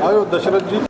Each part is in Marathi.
आयो दशरथ जी।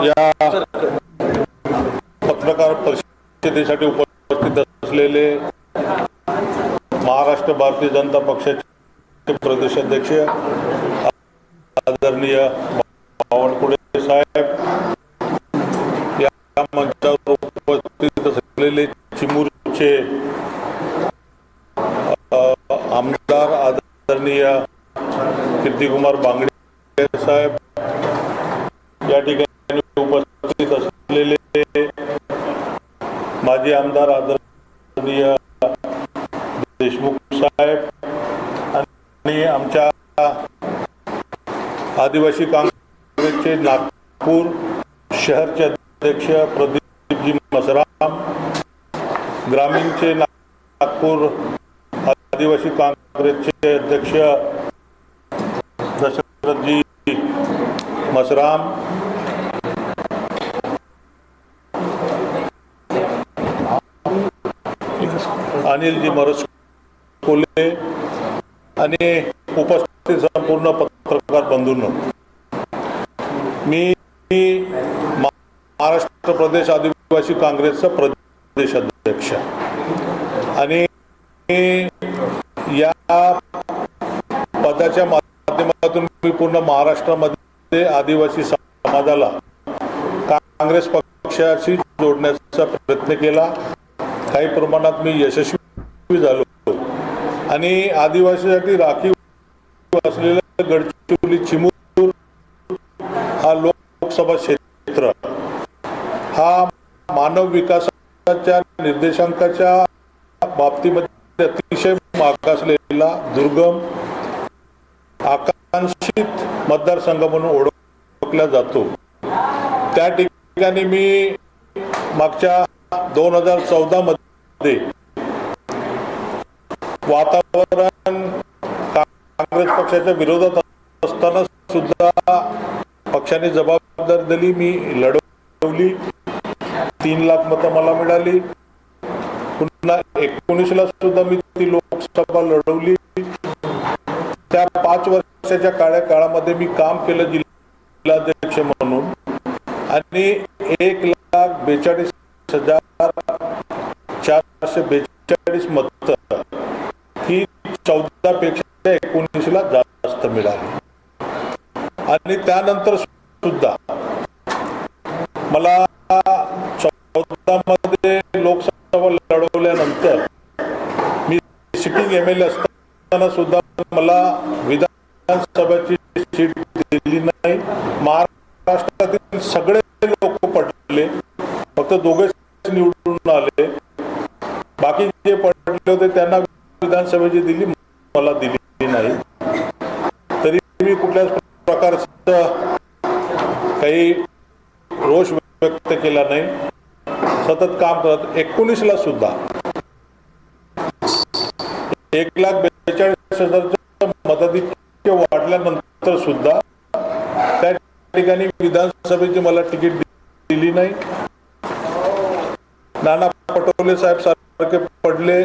या पत्रकार परिषदेसाठी उपस्थित असलेले महाराष्ट्र भारतीय जनता पक्षाचे प्रदेशाध्यक्ष आदरणीय बावनकुळे साहेब या मंचावर उपस्थित असलेले चिमूरचे आमदार आदरणीय कीर्तिकुमार बांगडे आमदार आदरणीय देशमुख साहेब आणि आमच्या आदिवासी काँग्रेसचे नागपूर शहरचे अध्यक्ष प्रदीपजी मसराम ग्रामीणचे नागपूर आदिवासी काँग्रेसचे अध्यक्ष दशरथजी मसराम अनिलजी मरस कोल्हे आणि उपस्थित संपूर्ण पत्रकार बंधूंनो. मी महाराष्ट्र प्रदेश आदिवासी काँग्रेसचा प्रदेश अध्यक्ष. आणि या पदाच्या माध्यमातून मी पूर्ण महाराष्ट्रामध्ये आदिवासी समाजाला काँग्रेस पक्षाशी जोडण्याचा प्रयत्न केला. काही प्रमाणात मी यशस्वी झालो आणि आदिवासीसाठी राखीव असलेलं गडचिरोली चिमूर हा लोकसभा क्षेत्र. हा मानव विकासाच्या निर्देशांकाच्या बाबतीमध्ये अतिशय मागासलेला दुर्गम आकांक्षित मतदारसंघ म्हणून ओळखला जातो. त्या ठिकाणी मी मागच्या दोन हजार चौदा मध्ये वातावरण काँग्रेस पक्षाच्या विरोधात असताना सुद्धा पक्षाने जबाबदारी दिली मी लढवली. तीन लाख मतं मला मिळाली. पुन्हा एकोणीसला सुद्धा मी ती लोकसभा लढवली. त्या पाच वर्षाच्या काळ्या काळामध्ये मी काम केलं जिल्हाध्यक्ष म्हणून. आणि एक लाख बेचाळीस हजार चारशे बेचाळीस मत ही चौदा पेक्षा एकोणीसला जास्त मिळाली आणि त्यानंतर सुद्धा मला चौदा मध्ये लोकसभा लढवल्यानंतर मी सिटिंग एम एल ए असताना सुद्धा मला विधानसभेची सीट दिली नाही. महाराष्ट्रातील सगळे लोक पडले फक्त दोघेच निवडून आले. बाकी जे पडले होते त्यांना विधानसभेची दिली मला दिली नाही. तरी मी कुठल्याच प्रकारचं काही रोष व्यक्त केला नाही सतत काम करत एकोणीसला सुद्धा. एक लाख बेचाळीस हजारच्या मताधिक्य वाढल्यानंतर सुद्धा त्या ठिकाणी विधानसभेची मला तिकीट दिली नाही. नाना पटोले साहेब सारखे पडले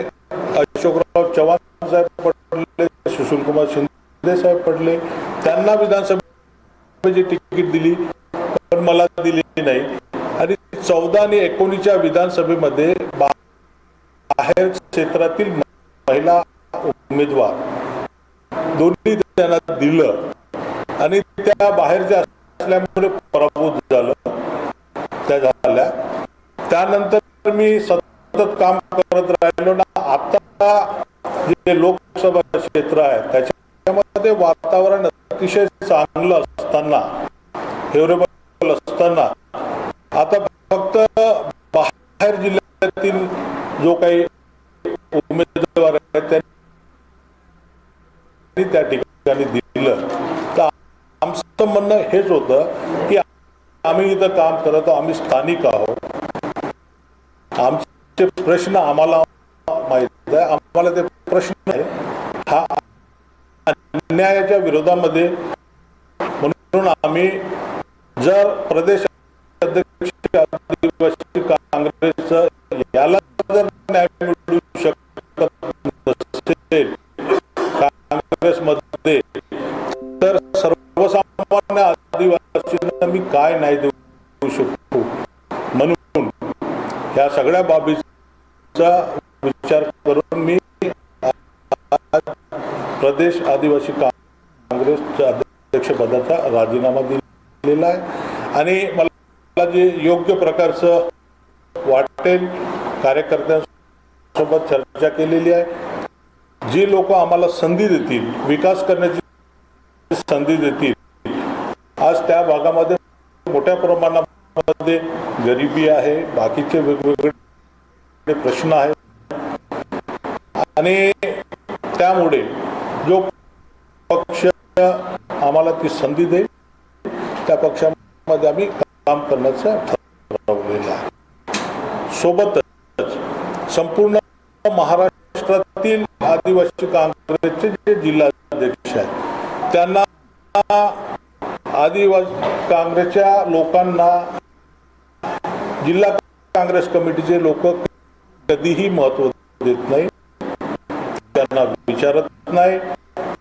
अशोकराव चव्हाण साहेब पडले सुशीलकुमार शिंदे साहेब पडले त्यांना विधानसभा विधानसभेची तिकीट दिली पण मला दिलेली नाही. आणि चौदा आणि एकोणीसच्या विधानसभेमध्ये बाहेर क्षेत्रातील महिला उमेदवार दोन्ही त्यांना दिलं. आणि त्या बाहेरच्या असल्यामुळे पराभूत झालं त्या झाल्या. त्यानंतर मी सतत काम करत राहिलो ना आता जे लोकसभा क्षेत्र आहे त्याच्यामध्ये वातावरण अतिशय चांगलं असताना फेवरेबल असताना आता फक्त बाहेर जिल्ह्यातील जो काही उमेदवार आहेत त्यांनी त्या ठिकाणी दिलं. तर आमचं म्हणणं हेच होतं की आम्ही इथं काम करत आहोत आम्ही स्थानिक आहोत. आमचे प्रश्न आम्हाला माहीत आहे आम्हाला ते प्रश्न आहे. हा अन्यायाच्या विरोधामध्ये म्हणून आम्ही जर प्रदेश अध्यक्ष आदिवासी काँग्रेसचं याला जर न्याय मिळू शकत नसेल काँग्रेसमध्ये तर सर्वसामान्य आदिवासींना मी काय नाही देऊ शकतो म्हणून ह्या सगळ्या बाबीचा विचार करून मी प्रदेश आदिवासी काँग्रेसच्या अध्यक्षपदाचा राजीनामा दिलेला आहे. आणि मला जे योग्य प्रकारचं वाटेल कार्यकर्त्यांसोबत चर्चा केलेली आहे. जी लोक आम्हाला संधी देतील विकास करण्याची संधी देतील आज त्या भागामध्ये मोठ्या प्रमाणामध्ये गरिबी आहे बाकीचे वेगवेगळे प्रश्न आहेत. आणि त्यामुळे जो आम्हाला ती संधी देईल त्या पक्षामध्ये आम्ही काम करण्याचं ठरवलेलं आहे. सोबतच संपूर्ण महाराष्ट्रातील आदिवासी काँग्रेसचे जे जिल्हाध्यक्ष आहेत त्यांना आदिवासी काँग्रेसच्या लोकांना जिल्हा काँग्रेस कमिटीचे लोक कधीही महत्त्व देत नाही त्यांना विचारत नाही.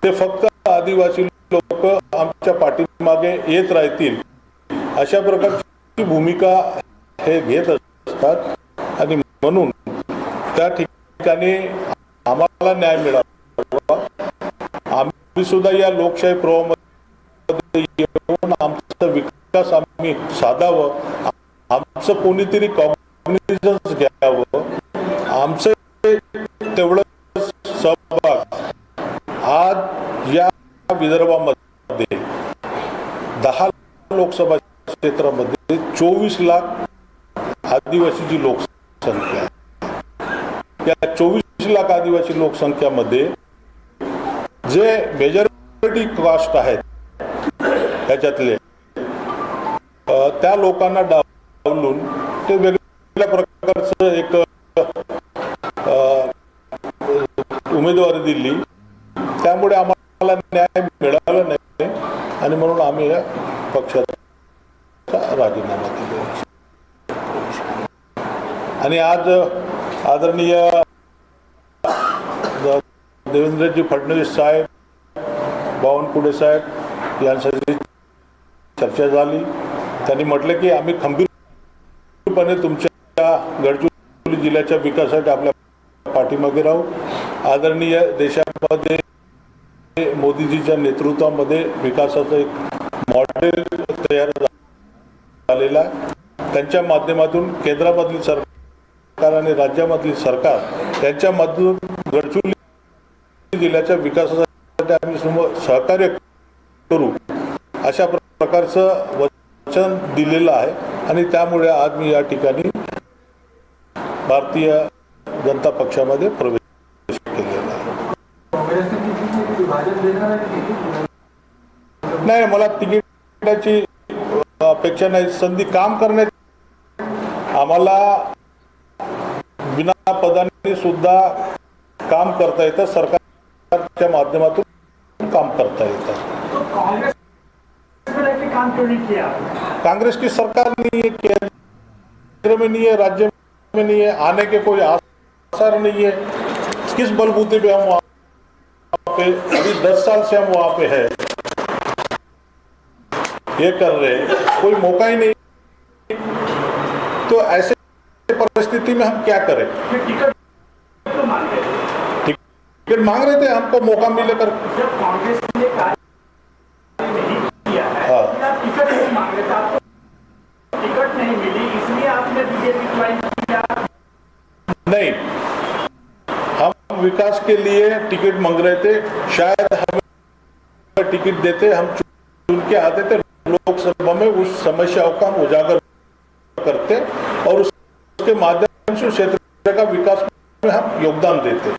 ते फक्त आदिवासी लोक आमच्या पाठीमागे येत राहतील अशा प्रकारची भूमिका हे घेत असतात. आणि म्हणून त्या ठिकाणी आम्हाला न्याय मिळावा. आम्ही सुद्धा या लोकशाही प्रवाहामध्ये येऊन आमचा विकास आम्ही साधावं. आमचं कोणीतरी कॉग्निझन्स घ्यावं. आमचं तेवढं विदर्भामध्ये दहा लोकसभा क्षेत्रामध्ये चोवीस लाख आदिवासीची लोकसंख्या आहे. या चोवीस लाख आदिवासी लोकसंख्यामध्ये जे मेजॉरिटी कास्ट आहेत त्याच्यातले त्या लोकांना डावलून ते वेगवेगळ्या प्रकारचं एक उमेदवारी दिली. त्यामुळे आम्हाला न्याय मिळाला नाही आणि म्हणून आम्ही या पक्षाचा राजीनामा दिला. आणि आज आदरणीय देवेंद्रजी फडणवीस साहेब बावनकुळे साहेब यांच्याशी चर्चा झाली. त्यांनी म्हटलं की आम्ही खंबीरपणे तुमच्या गडचिरोली जिल्ह्याच्या विकासासाठी आपल्या पाठीमागे राहू. आदरणीय देशामध्ये मोदीजीच्या नेतृत्वामध्ये विकासाचं एक मॉडेल तयार झालेला आहे. त्यांच्या माध्यमातून केंद्रामधील सरकार आणि राज्यामधील सरकार यांच्यामधून गडचिरोली जिल्ह्याच्या विकासासाठी आम्ही सहकार्य करू अशा प्रकारचं वचन दिलेलं आहे आणि त्यामुळे आज मी या ठिकाणी भारतीय जनता पक्षामध्ये प्रवेश केलेला आहे काँग्रेसने किती नाही मला तिकीटाची अपेक्षा नाही. संधी काम करण्याची. आम्हाला बिना पदाने सुद्धा काम करता येतं. सरकारच्या माध्यमातून काम करता येतं. काँग्रेस कांग्रेस की सरकार नहीं है केंद्र में नहीं है राज्य में नहीं है आने के कोई आसार नहीं है किस बलबूते पे हम पे अभी दस साल से हम वहाँ पे है। ये कर रहे हैं। कोई मौका ही नहीं। तो ऐसे परिस्थिति में हम क्या करें? तो टिकट मांग रहे थे हमको मौका मिले कर। कांग्रेस ने नहीं किया है हाँ। टिकट नहीं मांग रहे थे। आपको टिकट नहीं मिली इसलिए आपने बीजेपी ज्वाइन किया। नहीं। विकास के लिए टिकट मांग रहे थे। शायद हमें टिकट देते, हम चुन के आते थे। लोकसभा में उस समस्याओं का हम उजागर करते और उसके माध्यम से क्षेत्र का विकास में हम योगदान देते।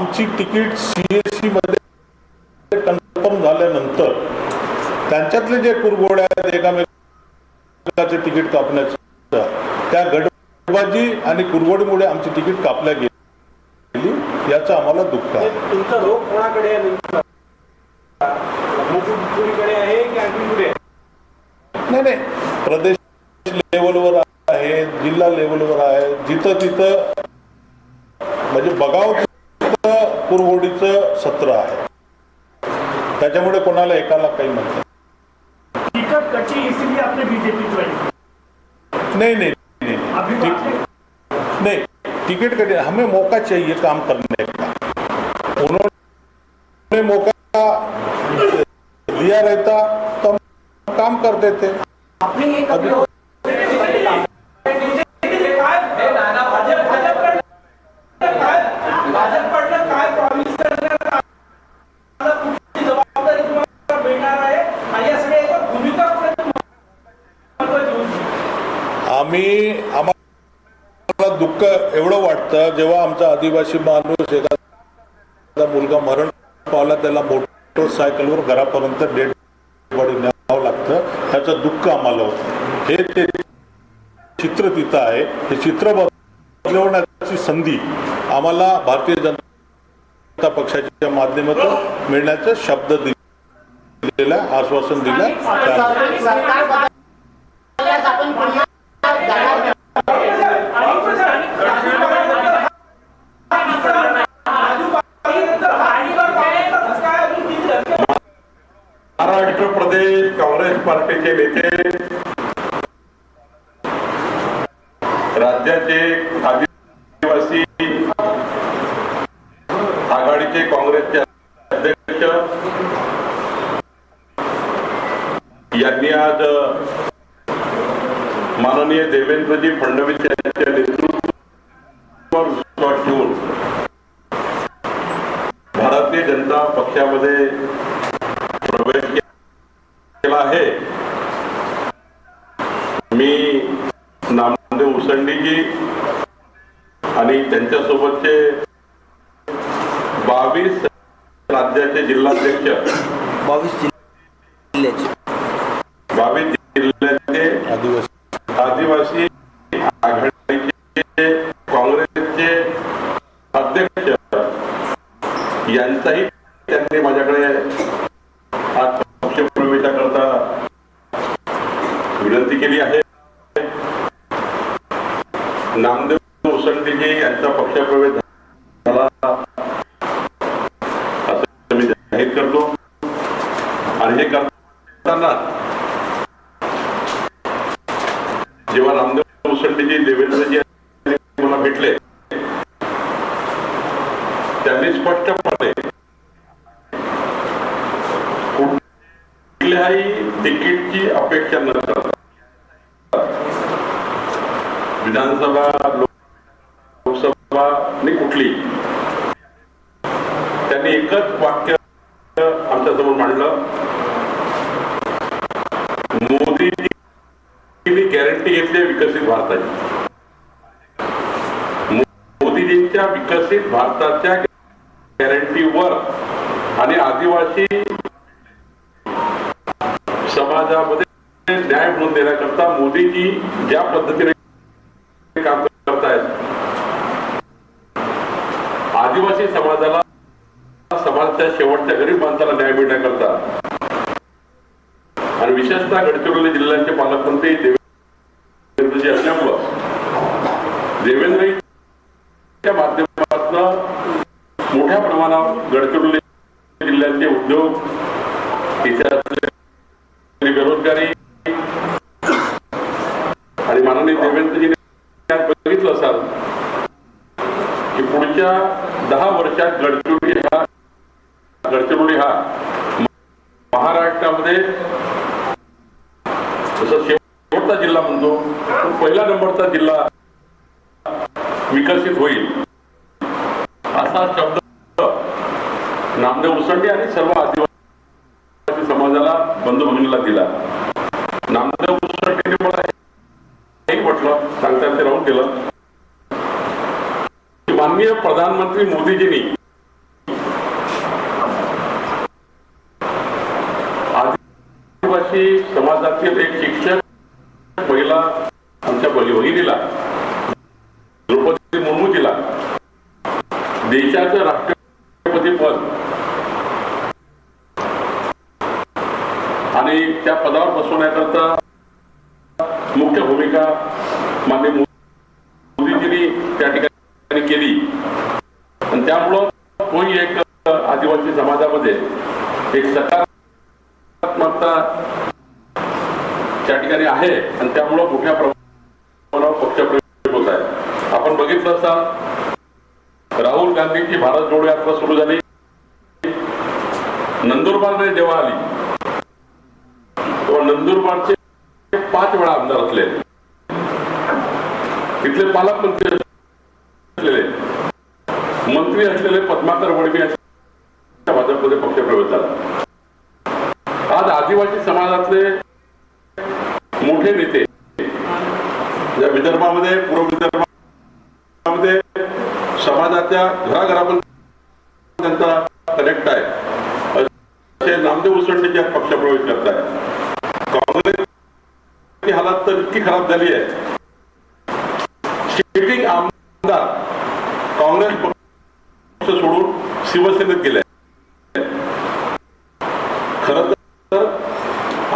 आमची तिकीट सीएससी मध्ये कन्फर्म झाल्यानंतर त्यांच्यातले जे कुरघोड्या आहेत एकामेकाचे तिकीट कापण्याचं त्या गडबाजी आणि कुरघोडीमुळे आमची तिकीट कापल्या गेली याचं आम्हाला दुःख आहे. तुमचा रोग कोणाकडे? नाही नाही. प्रदेश लेवलवर आहे जिल्हा लेवलवर आहे. जिथं तिथं म्हणजे बघाव कुरघोडीचं सत्र आहे. त्याच्यामुळे कोणाला एकाला काही म्हणतात आपने नहीं. नहीं नहीं अभी नहीं, टिकट कटे हमें मौका चाहिए काम करने का. उन्होंने मौका दिया रहता तो हम काम कर देते अभी भाजपकडनं काय प्रॉमिस करणार आम्हाला कुठली जबाबदारी तुम्हाला मिळणार आहे आणि या सगळ्याच्या भूमिका कुठे महत्वाची होती आम्ही आम्हाला दुःख एवढं वाटतं जेव्हा आमचा आदिवासी माणूस एखादा मुलगा मरण पावला त्याला मोटरसायकलवर घरापर्यंत डेड बॉडी न्यावं लागतं. त्याचं दुःख आम्हाला होतं. हे ते चित्र तिथं आहे. हे चित्र बदलवण्याची संधी आम्हाला भारतीय जनता पक्षाच्या माध्यमातून मिळण्याचं शब्द दिलेला आश्वासन दिलं त्यामुळे सरकार बदलल्यास आपण पुन्हा जाणार नाही. महाराष्ट्र काँग्रेस पार्टीचे नेते राज्याचे आदिवासी आघाडीचे काँग्रेसचे अध्यक्ष यांनी आज माननीय देवेंद्रजी फडणवीस यांच्या नेतृत्वावर विश्वास ठेवून भारतीय जनता पक्षामध्ये प्रवेश केला आहे मी नामदेव उसंडीजी आणि त्यांच्यासोबतचे बावीस राज्याचे जिल्हाध्यक्ष. बावीस जिल्ह्याचे. बावीस जिल्ह्याचे आदिवासी. आदिवासी आघाडीचे काँग्रेसचे अध्यक्ष यांचाही त्यांनी माझ्याकडे आज पक्ष प्रवेशाकरता विनंती केली आहे. नामदेव मुसंडीजी यांचा पक्षप्रवेश झाला. असं मी जाहीर करतो. आणि हे करताना जेव्हा रामदेव मुसंडीजी देवेंद्रजी मला भेटले त्यांनी स्पष्टपणे कुठल्याही तिकीटची अपेक्षा न करता विधानसभा लोक- सभा आणि कुठली? त्यांनी एकच वाक्य आमच्यासमोर मांडलं मोदीजींनी गॅरंटी घेतली विकसित भारताची. मोदीजींच्या विकसित भारताच्या गॅरंटीवर आणि आदिवासी समाजामध्ये न्याय म्हणून देण्याकरता मोदीजी ज्या पद्धतीने काम करतायत आदिवासी समाजाला समाजाच्या शेवटच्या गरीब माणसाला न्याय मिळण्याकरता आणि विशेषतः गडचिरोली जिल्ह्याचे पालकमंत्री देवेंद्रजी असल्यामुळं देवेंद्रच्या माध्यमातून मोठ्या प्रमाणावर गडचिरोली जिल्ह्याचे उद्योग तिथे बेरोजगारी आणि माननीय देवेंद्रजी बघितलं असाल मागच्या दहा वर्षात गडचिरोली हा गडचिरोली हा महाराष्ट्रामध्ये जसं शेवटचा जिल्हा म्हणतो तो पहिला नंबरचा जिल्हा विकसित होईल. असा शब्द नामदेव उसंडे आणि सर्व आदिवासी समाजाला बंधू भगिनीला दिला. नामदेव उसंडे मला हेही म्हटलं सांगता ते राहून गेलं. माननीय प्रधानमंत्री मोदीजींनी आदिवासी समाजातील एक शिक्षक महिला आमच्या बहिणीला द्रौपदी द्रौपदी मुर्मूजीला देशाचं राष्ट्रपती पद आणि त्या पदावर बसवण्याकरता मुख्य भूमिका माननीय मोदीजींनी त्या ठिकाणी केली. त्यामुळं तोही एक आदिवासी समाजामध्ये एक सकारात्मकता त्या ठिकाणी आहे आणि त्यामुळं मोठ्या प्रमाणावर पक्षप्रवेश होत आहे. आपण बघितलं असता राहुल गांधींची भारत जोडो यात्रा सुरू झाली. नंदुरबारने जेव्हा आली तेव्हा नंदुरबारचे पाच वेळा आमदार असले तिथले पालकमंत्री मंत्री असलेले पद्माकर वडवी भाजपमध्ये पक्षप्रवेश झाला. आज आदिवासी समाजातले मोठे नेते या विदर्भामध्ये पूर्व विदर्भामध्ये समाजाच्या घराघरापर्यंत त्यांचा कनेक्ट आहे. असे नामदेव उसंडे जे पक्षप्रवेश करत आहे काँग्रेसची हालत तर इतकी खराब झाली आहे. सिटिंग आमदार काँग्रेस पक्ष सोडून शिवसेनेत गेल्या खर तर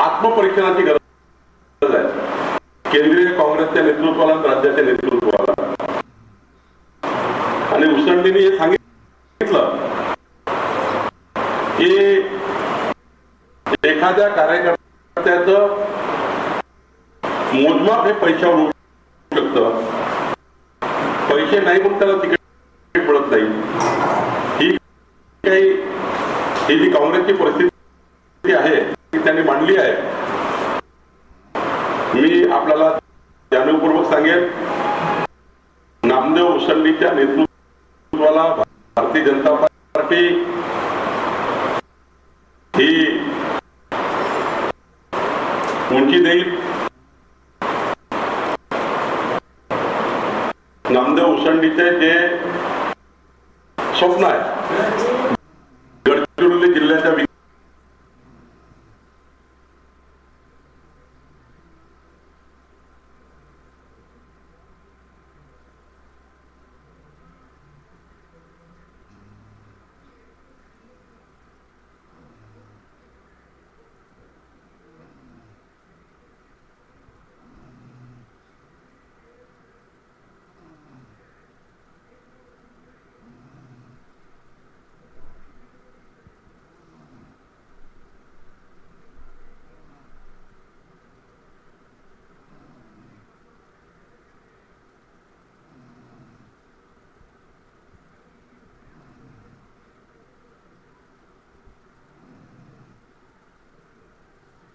आत्मपरीक्षणाची गरज आहे. केंद्रीय काँग्रेसच्या नेतृत्वाला राज्याच्या नेतृत्वाला. आणि उसंडीने हे सांगितलं की एखाद्या कार्यकर्त्याच मोजमाप हे पैशावर होऊ शकत. पैसे नाही म्हणून त्याला तिकीट मिळत नाही ही काही ही जी काँग्रेसची परिस्थिती आहे ती त्यांनी मांडली आहे. मी आपल्याला जाणीवपूर्वक सांगेन नामदेव उसंडीच्या नेतृत्वाला भारतीय जनता पार्टी ही उंची देईल. नामदेव उसंडीचे जे स्वप्न आहे